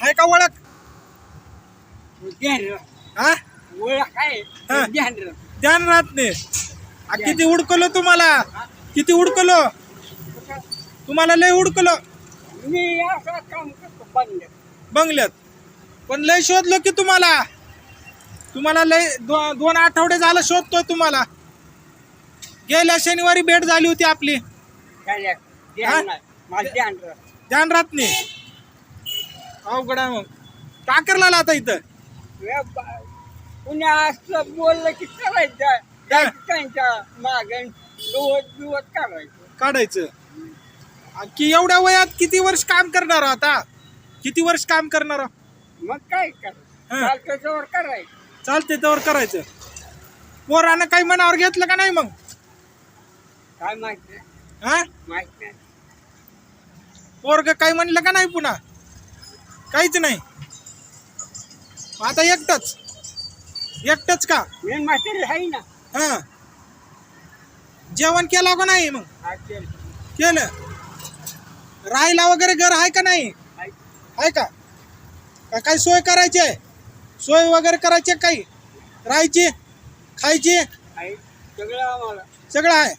आहे का ओळख? ध्यान हा? हा. राहत नाही आ, किती उडकलो तुम्हाला? किती उडकलो? तुम्हाला लय उडकलो. मी असं काम करतो बंद बंगल्यात. पण लय शोधलो की तुम्हाला? तुम्हाला लय दो, दोन आठवडे झालं शोधतोय तुम्हाला. गेल्या शनिवारी भेट झाली होती आपली. काय हा? ध्यान राहत नाही अवघड आहे मग. का करला आता इथं. हे बा- कुणी असं बोललं की करायचं त्यांच्या मागे दिवस दिवस करायचं काढायचं. आ, की एवढ्या वयात किती वर्ष काम करणार आता? किती वर्ष काम करणार? मग काय करायचं हा. चालतं जवळ करायचं चालते त्यावर करायचं. पोरानं काही मनावर घेतलं का नाही मग? काय माहीत हा? माहीत नाही. पोरग काही म्हणलं का नाही पुन्हा? काहीच नाही. आता एकटच. एकटच का? मी म्हातारी आहे ना. हा. जेवण केलं का नाही मग? केलं. राहायला वगैरे घर आहे का नाही? आहे. का? का काही सोय करायची आहे? सोय वगैरे करायची काही? राहायची खायची? सगळं आहे.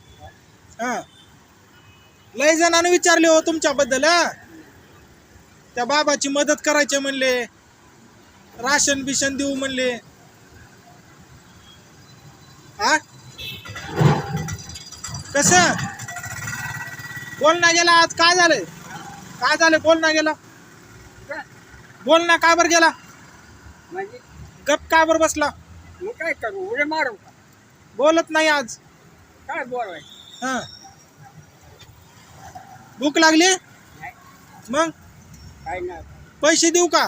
हा. लय जणांनी विचारले हो तुमच्याबद्दल हा. त्या बाबाची मदत करायची म्हणले. राशन बिशन देऊ म्हणले. हा कस? बोल ना गेला आज काय झालंय? काय झालंय? बोल ना गेला? बोल ना का बर गेला? म्हणजे? गप का बर बसला? मग काय करू? उड्या मारू का? बोलत नाही आज. काय बोलायचं? हा. भूक लागली? मग? पैसे देऊ का?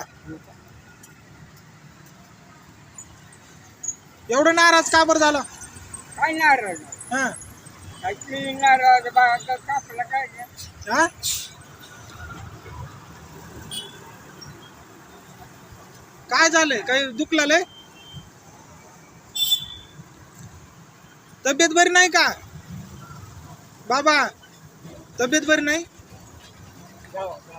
एवढं नाराज का बरं झाला? काय नाराज? हा. नाराज कापला काय. हा? काय झालंय? काही दुखलाय तब्येत बरी नाही का? बाबा तब्येत बरी नाही? जाऊ.